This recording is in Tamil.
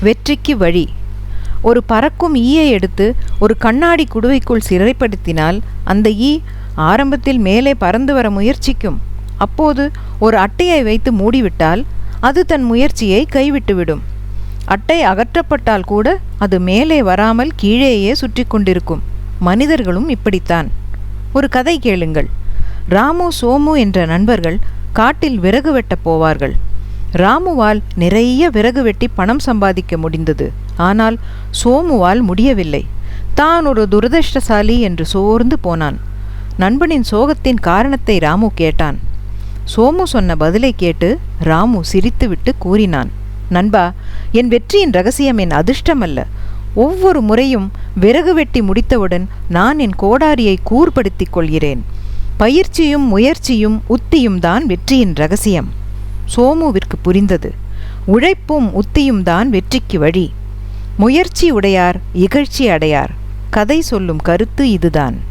வெற்றிக்கு வழி. ஒரு பறக்கும் ஈயை எடுத்து ஒரு கண்ணாடி குடுவைக்குள் சிறைப்படுத்தினால் அந்த ஈ ஆரம்பத்தில் மேலே பறந்து வர முயற்சிக்கும். அப்போது ஒரு அட்டையை வைத்து மூடிவிட்டால் அது தன் முயற்சியை கைவிட்டுவிடும். அட்டை அகற்றப்பட்டால் கூட அது மேலே வராமல் கீழேயே சுற்றி கொண்டிருக்கும். மனிதர்களும் இப்படித்தான். ஒரு கதை கேளுங்கள். ராமு சோமு என்ற நண்பர்கள் காட்டில் விறகு வெட்டப் போவார்கள். ராமுவால் நிறைய விறகு வெட்டி பணம் சம்பாதிக்க முடிந்தது. ஆனால் சோமுவால் முடியவில்லை. தான் ஒரு துரதிர்ஷ்டசாலி என்று சோர்ந்து போனான். நண்பனின் சோகத்தின் காரணத்தை ராமு கேட்டான். சோமு சொன்ன பதிலை கேட்டு ராமு சிரித்துவிட்டு கூறினான். நண்பா என் வெற்றியின் ரகசியம் என் அதிர்ஷ்டமல்ல. ஒவ்வொரு முறையும் விறகு வெட்டி முடித்தவுடன் நான் என் கோடாரியை கூர்படுத்திக் கொள்கிறேன். பயிற்சியும் முயற்சியும் உத்தியும் தான் வெற்றியின் ரகசியம். சோமுவிற்கு புரிந்தது. உழைப்பும் உத்தியும் தான் வெற்றிக்கு வழி. முயற்சி உடையார் இகழ்ச்சி அடையார். கதை சொல்லும் கருத்து இதுதான்.